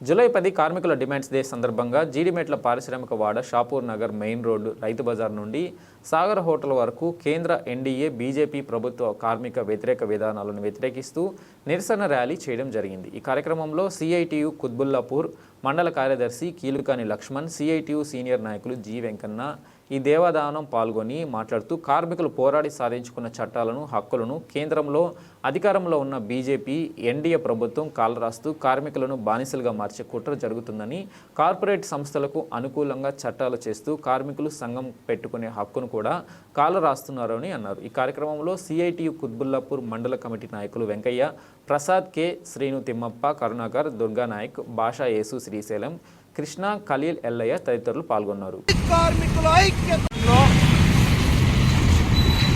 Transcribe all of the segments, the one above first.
July పది కార్మికుల demands day సందర్భంగా జీడిమెట్ల పారిశ్రామిక వాడ షాపూర్ నగర్ మెయిన్ రోడ్డు రైతు బజార్ నుండి సాగర్ హోటల్ వరకు కేంద్ర ఎన్డీఏ బీజేపీ ప్రభుత్వ కార్మిక వ్యతిరేక విధానాలను వ్యతిరేకిస్తూ నిరసన ర్యాలీ చేయడం జరిగింది. ఈ కార్యక్రమంలో సిఐటియు కుత్బుల్లాపూర్ మండల కార్యదర్శి కీలుకాని లక్ష్మణ్ సిఐటియు సీనియర్ నాయకులు జి వెంకన్న ఈ దేవదానం పాల్గొని మాట్లాడుతూ కార్మికులు పోరాడి సాధించుకున్న చట్టాలను హక్కులను కేంద్రంలో అధికారంలో ఉన్న బీజేపీ ఎన్డీఏ ప్రభుత్వం కాలరాస్తూ కార్మికులను బానిసలుగా మార్చే కుట్ర జరుగుతుందని కార్పొరేట్ సంస్థలకు అనుకూలంగా చట్టాలు చేస్తూ కార్మికులు సంఘం పెట్టుకునే హక్కును కూడా కాలరాస్తున్నారని అన్నారు. ఈ కార్యక్రమంలో సిఐటియు కుత్బుల్లాపూర్ మండల కమిటీ నాయకులు వెంకయ్య ప్రసాద్ కె. శ్రీను తిమ్మప్ప కరుణాకర్ దుర్గానాయక్ భాషా యేసు శ్రీశైలం కృష్ణ ఖలీల్ ఎల్లయ్య తదితరులు పాల్గొన్నారు. కార్మికుల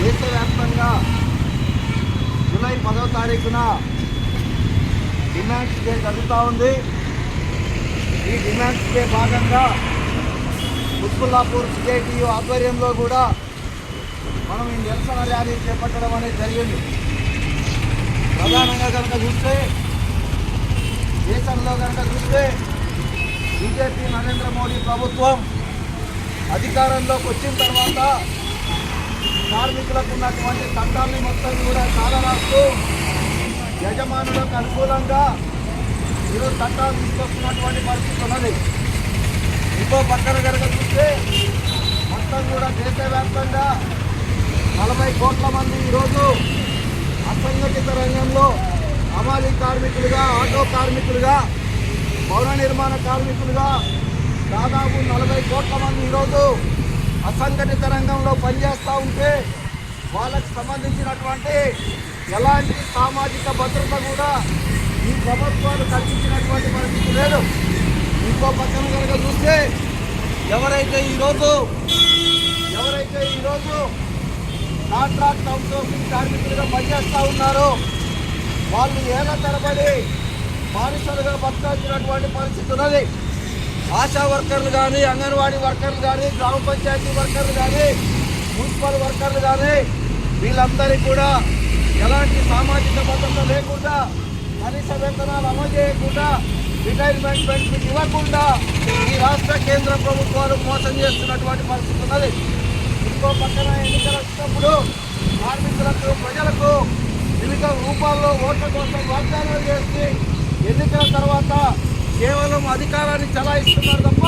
దేశవ్యాప్తంగా జూలై పదో తారీఖున డిమాండ్స్ డే జరుగుతూ ఉంది. ఈ డిమాండ్స్ డే భాగంగా ముస్కుల్లాపూర్ సిఐటియు ఆధ్వర్యంలో కూడా మనం ఈ నిరసన ర్యాలీ చేపట్టడం అనేది జరిగింది. ప్రధానంగా కనుక చూస్తే దేశంలో కనుక చూస్తే బీజేపీ నరేంద్ర మోడీ ప్రభుత్వం అధికారంలోకి వచ్చిన తర్వాత కార్మికులకు ఉన్నటువంటి చట్టాన్ని మొత్తం కూడా కాలరాస్తూ యజమానులకు అనుకూలంగా ఈరోజు చట్టాలు తీసుకొస్తున్నటువంటి పరిస్థితి ఉన్నది. ఇంకో పక్కన కనుక చూస్తే మొత్తం కూడా దేశవ్యాప్తంగా నలభై కోట్ల మంది ఈరోజు అసంఘటిత రంగంలో హమాలీ కార్మికులుగా ఆటో కార్మికులుగా భవన నిర్మాణ కార్మికులుగా దాదాపు నలభై కోట్ల మంది ఈరోజు అసంఘటిత రంగంలో పనిచేస్తూ ఉంటే వాళ్ళకి సంబంధించినటువంటి ఎలాంటి సామాజిక భద్రత కూడా ఈ ప్రభుత్వాలు కల్పించినటువంటి పరిస్థితి లేదు. ఇంకో పక్కన కనుక చూస్తే ఎవరైతే ఈరోజు ఎవరైతే ఈరోజు కాంట్రాక్ట్ అవుట్సోర్సింగ్ కార్మికులుగా పనిచేస్తూ ఉన్నారో వాళ్ళు ఏళ్ళ తరబడి బానిసలుగా బతకాల్సినటువంటి పరిస్థితి ఉన్నది. ఆశా వర్కర్లు కానీ అంగన్వాడీ వర్కర్లు కానీ గ్రామ పంచాయతీ వర్కర్లు కానీ మున్సిపల్ వర్కర్లు కానీ వీళ్ళందరికీ కూడా ఎలాంటి సామాజిక భద్రత లేకుండా కనీస వేతనాలు అమలు చేయకుండా రిటైర్మెంట్ బెనిఫిట్ ఇవ్వకుండా ఈ రాష్ట్ర కేంద్ర ప్రభుత్వాలు మోసం చేస్తున్నటువంటి పరిస్థితి ఉన్నది. ఇంకో పక్కన ఎన్నికలు వచ్చినప్పుడు కార్మికులకు ప్రజలకు వివిధ రూపాల్లో ఓట్ల కోసం ఎన్నికల తర్వాత కేవలం అధికారాన్ని చలాయిస్తున్నారు తప్ప